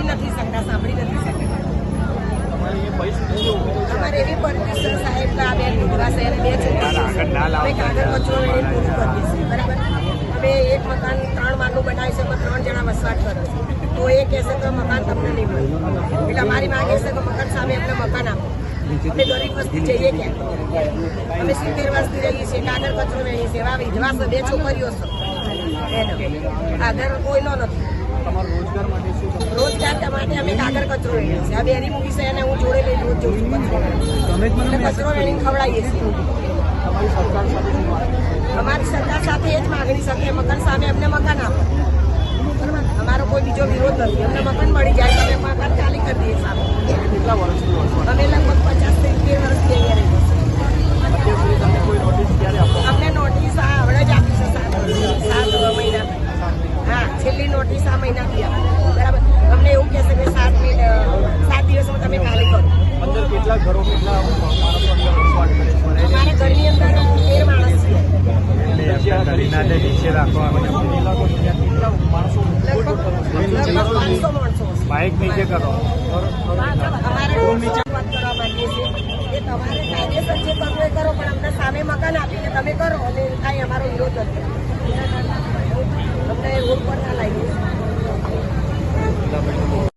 કરી નથી શકતા સાંભળી નથી શકતા. એવી પરમિશન સાહેબ આ બે દીકરા છે બે છોકરી બરાબર? અમે એક મકાન ત્રણ માળનું બનાવી છે ત્રણ જણા વસવાટ કરે તો એ કહેશે તો મકાન તમને નહીં મળે. એટલે અમારી માંગે છે કે મકાન સામે અમને મકાન આપો. અમે ગરીબ વસ્તી જઈએ ક્યાં? અમે સિત્તેર વર્ષથી રહીએ છીએ કાગળ કચરો રહીએ છીએ બે છોકરીઓ છે. આગળ કોઈ કોઈનો નથી. કચરો છીએ આ બેરી મૂકી છે એને હું જોડે લઈ રોજ જોઉં છું કચરો. કચરો વેણીને ખવડાવીએ છીએ. અમારી સરકાર સાથે એ જ માગણી સાથે મકાન સામે અમને મકાન આપો. અમારો કોઈ બીજો વિરોધ નથી. અમને મકાન મળી જાય અમે મકાન ખાલી કરી દઈએ સામે અમે લગભગ પચાસથી સિત્તેર વર્ષથી અહીંયા અમને નોટિસ આ હમણાં જ આપી છે સાત સાત મહિના. હા છેલ્લી નોટિસ આ મહિનાથી આપી. બરાબર? અમને એવું કહેશે કે સાત મહિના સાત દિવસમાં તમે ખાલી કરો અંદર કેટલા ઘરો કેટલા માણસો અંદર વસવાટ કરે છે મને અમારા ઘરની અંદર તેર માણસ છે નીચે રાખો કેટલા માણસો લગભગ લગભગ પાંચસો માણસો હશે. બાઇક નીચે કરો નીચે કે તમારે કાયદેસર જે કરવું એ કરો પણ અમને સામે મકાન આપીને તમે કરો અને કાંઈ અમારો વિરોધ નથી